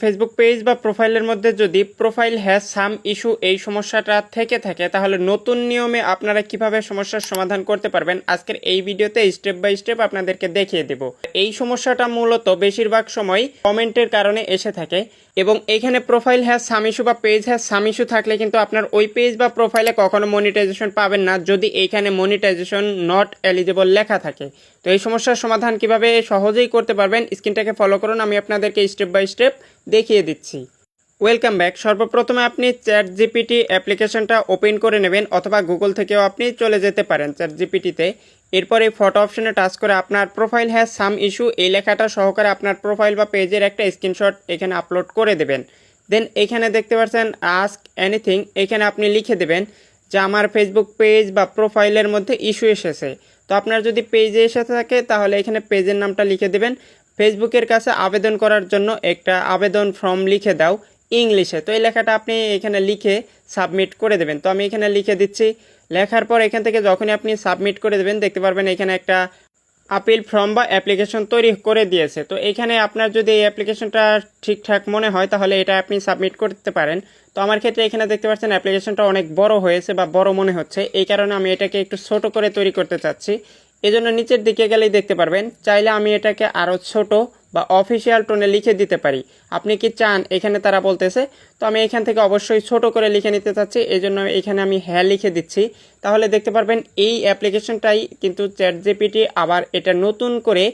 Facebook page বা প্রোফাইলের মধ্যে যদি প্রোফাইল হ্যাজ সাম ইস্যু এই সমস্যাটা থেকে থাকে, তাহলে নতুন নিয়মে আপনারা কীভাবে সমস্যার সমাধান করতে পারবেন আজকের এই ভিডিওতে স্টেপ বাই স্টেপ আপনাদেরকে দেখিয়ে দেব। এই সমস্যাটা মূলত বেশিরভাগ সময় কমেন্টের কারণে এসে থাকে এবং এখানে প্রোফাইল হ্যাজ সাম ইস্যু বা পেজ হ্যাজ সাম ইস্যু থাকলে কিন্তু আপনার ওই পেজ বা প্রোফাইলে কখনো মনিটাইজেশন পাবেন না যদি এইখানে মনিটাইজেশন নট এলিজিবল লেখা থাকে। তো এই সমস্যার সমাধান কীভাবে সহজেই করতে পারবেন স্ক্রিনটাকে ফলো করুন, আমি আপনাদেরকে স্টেপ বাই স্টেপ দেখিয়ে দিচ্ছি। ওয়েলকাম ব্যাক সর্বপ্রথমে আপনি চ্যাট জিপিটি অ্যাপ্লিকেশনটা ওপেন করে নেবেন অথবা গুগল থেকেও আপনি চলে যেতে পারেন চ্যাট জিপিটিতে এরপর এই ফটো অপশনে টাচ করে আপনার প্রোফাইল হ্যাজ সাম ইস্যু এই লেখাটা সহকারে আপনার প্রোফাইল বা পেজের একটা স্ক্রিনশট এখানে আপলোড করে দেবেন। দেন এখানে দেখতে পাচ্ছেন আস্ক এনিথিং এখানে আপনি লিখে দেবেন যে আমার ফেসবুক পেজ বা প্রোফাইলের মধ্যে ইস্যু এসেছে। তো আপনার যদি পেজে এসে থাকে, তাহলে এখানে পেজের নামটা লিখে দেবেন। ফেসবুকের কাছে আবেদন করার জন্য একটা আবেদন ফর্ম লিখে দাও ইংলিশে। তো এই লেখাটা আপনি এখানে লিখে সাবমিট করে দেবেন। তো আমি এখানে লিখে দিচ্ছি। লেখার পর এখান থেকে যখনই আপনি সাবমিট করে দেবেন, দেখতে পারবেন এখানে একটা আপিল ফর্ম বা অ্যাপ্লিকেশন তৈরি করে দিয়েছে। তো এখানে আপনার যদি এই অ্যাপ্লিকেশনটা ঠিকঠাক মনে হয়, তাহলে এটা আপনি সাবমিট করতে পারেন। তো আমার ক্ষেত্রে এখানে দেখতে পাচ্ছেন অ্যাপ্লিকেশনটা অনেক বড় হয়েছে বা বড় মনে হচ্ছে। এই কারণে আমি এটাকে একটু ছোট করে তৈরি করতে চাচ্ছি। এজন্য নিচের দিকে গেলেই দেখতে পারবেন। চাইলে আমি এটাকে আরও ছোট বা অফিসিয়াল টোনে লিখে দিতে পারি। আপনি কি চান? এখানে তারা বলতেছে। তো আমি এখান থেকে অবশ্যই ছোট করে লিখে নিতে চাচ্ছি। এই জন্য এখানে আমি হ্যাঁ লিখে দিচ্ছি। তাহলে দেখতে পারবেন এই অ্যাপ্লিকেশনটাই কিন্তু চ্যাট জিপিটি আবার এটা নতুন করে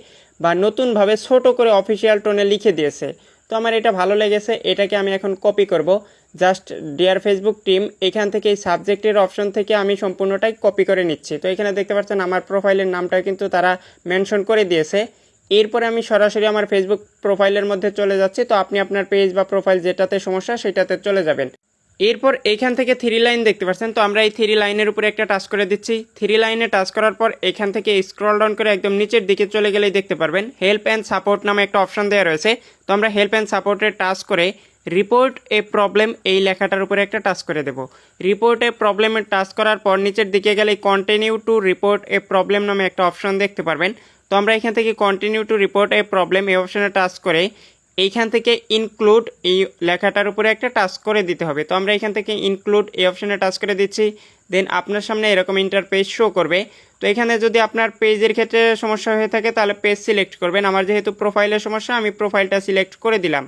বা নতুনভাবে ছোট করে অফিসিয়াল টোনে লিখে দিয়েছে। তো আমার এটা ভালো লেগেছে। এটাকে আমি এখন কপি করব। জাস্ট ডিয়ার ফেসবুক টিম এখান থেকে এই সাবজেক্টের অপশন থেকে আমি সম্পূর্ণটাই কপি করে নিচ্ছি। তো এখানে দেখতে পাচ্ছেন আমার প্রোফাইলের নামটা কিন্তু তারা মেনশন করে দিয়েছে। এরপরে আমি সরাসরি আমার ফেসবুক প্রোফাইলের মধ্যে চলে যাচ্ছি। তো আপনি আপনার পেজ বা প্রোফাইল যেটাতে সমস্যা সেটাতে চলে যাবেন। এরপর এইখান থেকে থ্রি লাইন দেখতে পাচ্ছেন। তো আমরা এই থ্রি লাইনের উপরে একটা টাচ করে দিচ্ছি। থ্রি লাইনে টাচ করার পর এখান থেকে স্ক্রল ডাউন করে একদম নিচের দিকে চলে গেলেই দেখতে পারবেন। হেল্প অ্যান্ড সাপোর্ট নামে একটা অপশন দেওয়া রয়েছে। তো আমরা হেল্প অ্যান্ড সাপোর্টে টাচ করে রিপোর্ট এ প্রবলেম এই লেখাটার উপরে একটা টাচ করে দেব। রিপোর্ট এ প্রবলেমে টাচ করার পর নিচের দিকে গেলে continue to report a problem নামে একটা অপশন দেখতে পারবেন। তো আমরা এখান থেকে continue to report a problem এই অপশনে টাচ করে এইখান থেকে ইনক্লুড এই লেখাটার উপরে একটা টাচ করে দিতে হবে। তো আমরা এখান থেকে ইনক্লুড এই অপশানে টাচ করে দিচ্ছি। দেন আপনার সামনে এরকম ইন্টারপেজ শো করবে। তো এখানে যদি আপনার পেজের ক্ষেত্রে সমস্যা হয়ে থাকে, তাহলে পেজ সিলেক্ট করবেন। আমার যেহেতু প্রোফাইলের সমস্যা, আমি প্রোফাইলটা সিলেক্ট করে দিলাম।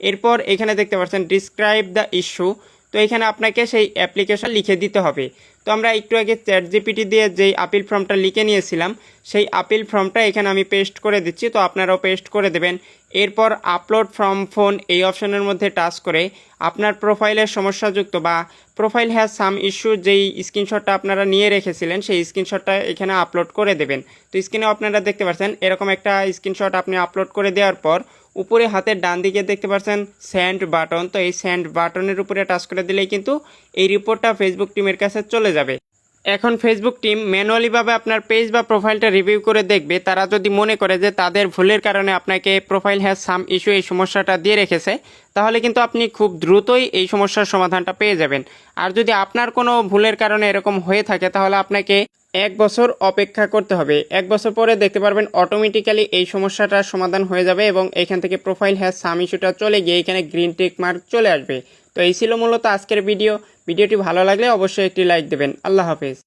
এরপর এখানে দেখতে পাচ্ছেন ডিসক্রাইব দ্য ইস্যু তো এখানে আপনাকে সেই অ্যাপ্লিকেশন লিখে দিতে হবে। তো আমরা একটু আগে চ্যাট জিপিটি দিয়ে যেই আপিল ফর্মটা লিখে নিয়েছিলাম, সেই আপিল ফর্মটা এখানে আমি পেস্ট করে দিচ্ছি। তো আপনারাও পেস্ট করে দেবেন। এরপর আপলোড ফ্রম ফোন এই অপশনের মধ্যে টাচ করে আপনার প্রোফাইলের সমস্যাযুক্ত বা প্রোফাইল হ্যাজ সাম ইস্যু যেই স্ক্রিনশটটা আপনারা নিয়ে রেখেছিলেন, সেই স্ক্রিনশটটা এখানে আপলোড করে দেবেন। তো স্ক্রিনে আপনারা দেখতে পাচ্ছেন, এরকম একটা স্ক্রিনশট আপনি আপলোড করে দেওয়ার পর উপরে হাতের ডান দিকে দেখতে পাচ্ছেন স্যান্ড বাটন তো এই স্যান্ড বাটনের উপরে টাচ করে দিলেই কিন্তু এই রিপোর্টটা ফেসবুক টিমের কাছে চলে যাবে। এখন ফেসবুক টিম ম্যানুয়ালিভাবে আপনার পেজ বা প্রোফাইলটা রিভিউ করে দেখবে। তারা যদি মনে করে যে তাদের ভুলের কারণে আপনাকে প্রোফাইল হ্যাজ সাম ইস্যু এই সমস্যাটা দিয়ে রেখেছে, তাহলে কিন্তু আপনি খুব দ্রুতই এই সমস্যার সমাধানটা পেয়ে যাবেন। আর যদি আপনার কোনো ভুলের কারণে এরকম হয়ে থাকে, তাহলে আপনাকে এক বছর অপেক্ষা করতে হবে। এক বছর পরে দেখতে পারবেন অটোমেটিক্যালি এই সমস্যাটার সমাধান হয়ে যাবে এবং এখান থেকে প্রোফাইল হ্যাজ সাম ইস্যুটা চলে গিয়ে এখানে গ্রিন টেক মার্ক চলে আসবে। তো এই ছিল মূলত আজকের ভিডিও ভিডিওটি ভালো লাগলে অবশ্যই একটি লাইক দেবেন। আল্লাহ হাফেজ।